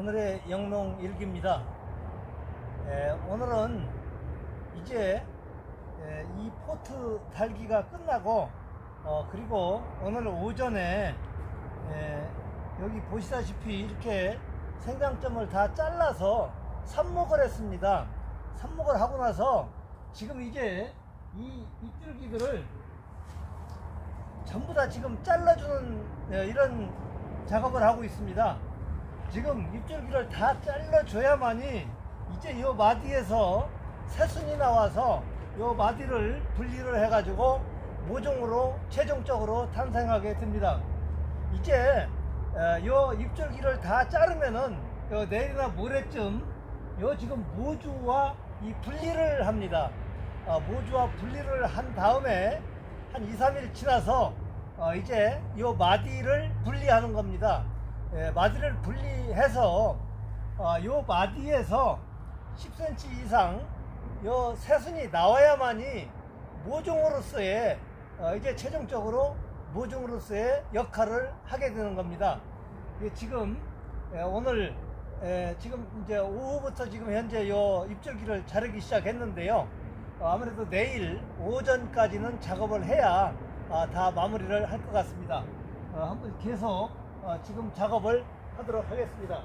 오늘의 영농 일기입니다. 에, 오늘은 이제 에, 이 포트 달기가 끝나고 어, 그리고 오늘 오전에 에, 여기 보시다시피 이렇게 생장점을 다 잘라서 삽목을 했습니다. 삽목을 하고 나서 지금 이제 이 입줄기들을 전부 다 지금 잘라주는 네, 이런 작업을 하고 있습니다. 지금 입줄기를 다 잘라줘야만이 이제 이 마디에서 새순이 나와서 이 마디를 분리를 해가지고 모종으로 최종적으로 탄생하게 됩니다. 이제 이 입줄기를 다 자르면은 요 내일이나 모레쯤 요 지금 모주와 이 분리를 합니다. 어, 모주와 분리를 한 다음에 한 2, 3일 지나서 어, 이제 요 마디를 분리하는 겁니다. 예, 마디를 분리해서 어, 요 마디에서 10cm 이상 요 새순이 나와야만이 모종으로서의 어, 이제 최종적으로 모종으로서의 역할을 하게 되는 겁니다. 이게 지금 예, 오늘 예, 지금 이제 오후부터 지금 현재 요 입줄기를 자르기 시작했는데요. 어, 아무래도 내일 오전까지는 작업을 해야 아, 다 마무리를 할 것 같습니다. 어, 한번 계속 어, 지금 작업을 하도록 하겠습니다.